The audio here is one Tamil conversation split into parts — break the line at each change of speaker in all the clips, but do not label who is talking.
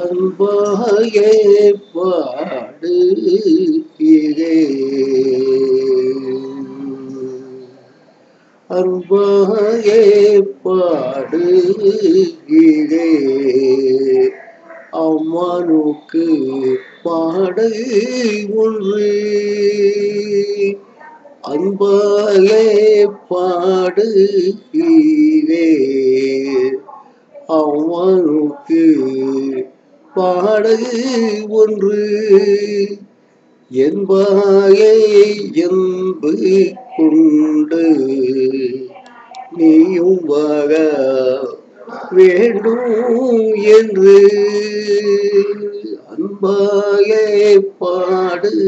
அன்பாயே பாடுகிறே. அன்பாயே பாடுகிறே. அம்மானுக்கு பாடை ஒன்று. அன்பாலே பாடுகிறே. அவனுக்கு பாடகு ஒன்று. என்பாயை என்பு கொண்டு நீயும் வாக வேண்டும் என்று. அன்பாயை பாடுகிறே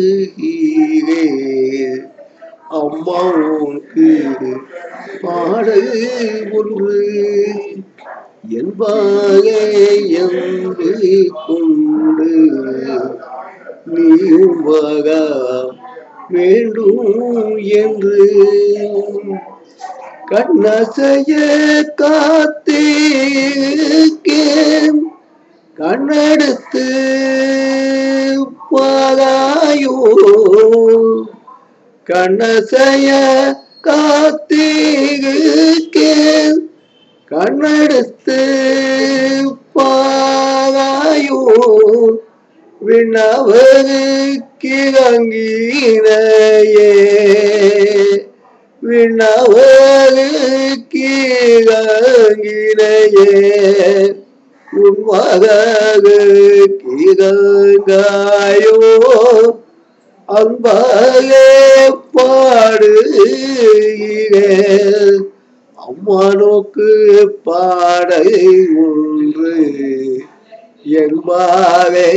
அம்மாவுக்கு பாடகு ஒன்று. என்பாயே என்று கொண்டு நீயும் வக வேண்டும் என்று கண்ணசைய காத்தேன் கண்ணெடுத்து பாதாயோ கண்ணசைய காத்தேன் கண்ணெடுத்து பாதாயோ விண்ணவருக்கு அங்கீனையே கிழங்கினையே. அங்கீனையே கிழங்காயோ அன்பாக பாடுகிறேன். அம்மானுக்கு பாடை ஒன்று என்பாவே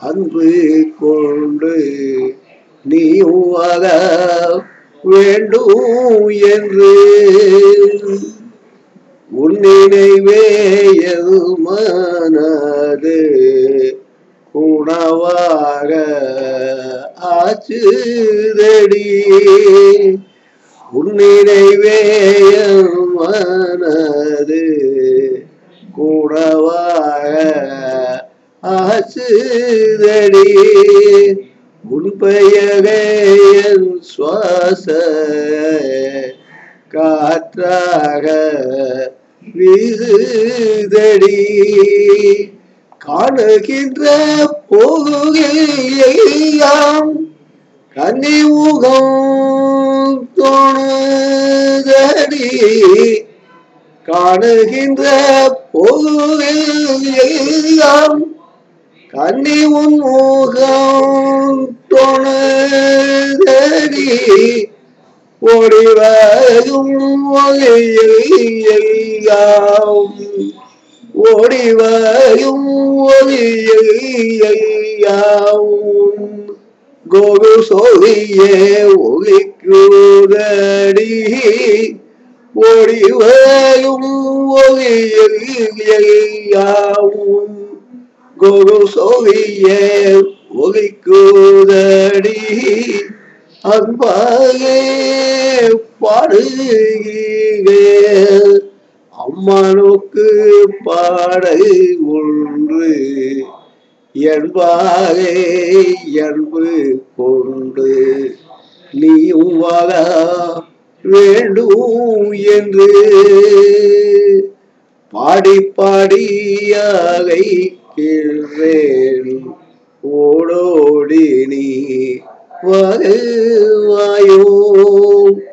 அன்பு கொண்டு நீ உவக வேண்டும் என்று. உன்னினைவே மனது உணவாக ஆச்சுதடி உன்னினைவே கூடவாக ஆசுதடி உன் பெயரையன் சுவாச காற்றாக வீசுதடி. காணுகின்ற போகையாம் கன்னி முகம் தோணுதடி காணுகின்ற போகையாம் கன்னி உன் ஊகம் தோணுதடி ஓடிவரும் ஒளியாம் ஓடிவரும் ஒளியாம் கோகு சோதியே ஒலிக்குதடி ஓடிவரும் ஒளியாவும் குரு சோதியே ஒலிக்குதடி அன்பாகே பாடுகிறேன் அம்மனுக்கு பாடை ஒன்று என்பாகே என்பு கொண்டு நீ வர வேண்டும் என்று பாடி பாடியாகை கேள்வேன். ஓடோடி நீ வருவாயோ?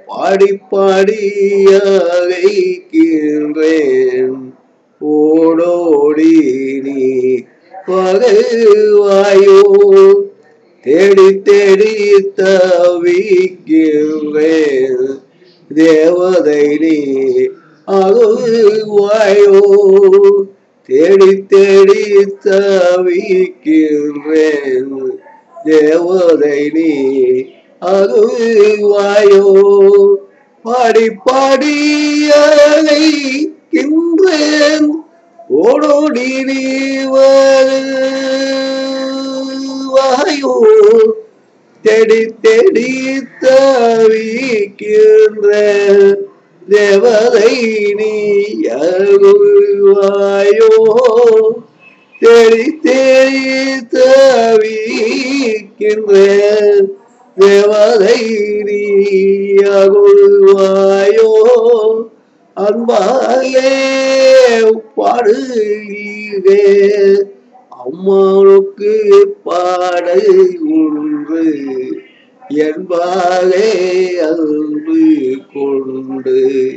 பாடி பாடியாகை கீழ்வேன் ஓடோடி நீ வருவாயோ? தேடி தேடி தவிக்கிறேன் தேவதை நீ அகுவாயோ தேடி தேடி தவிக்கின்றேன் தேவதை நீ அகுவாயோ பாடி பாடியலைக்கின்றேன் ஓடோடி நீ வாயோ தேடி தேடி தவிக்கின்ற தேவதை நீ அருள்வாயோ? தேடி தேடி தவிக்கின்ற தேவதை நீயாகுவாயோ அன்பாலே பாடுகிறேன் அம்மாவுக்கு பாடை ஒன்று என்பாலே அன்பு கொண்டு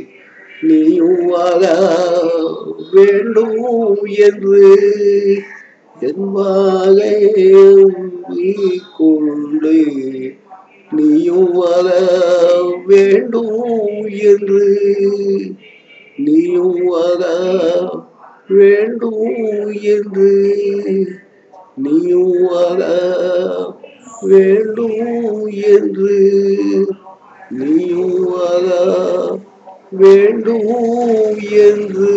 நீயுவாக வேண்டும் என்று. என்பாலே அன்பு கொண்டு நீயுவாக வேண்டும் என்று. நீயுவாக வேண்டும் என்று நீயும் வாழ வேண்டும் என்று நீயும் வாழ வேண்டும் என்று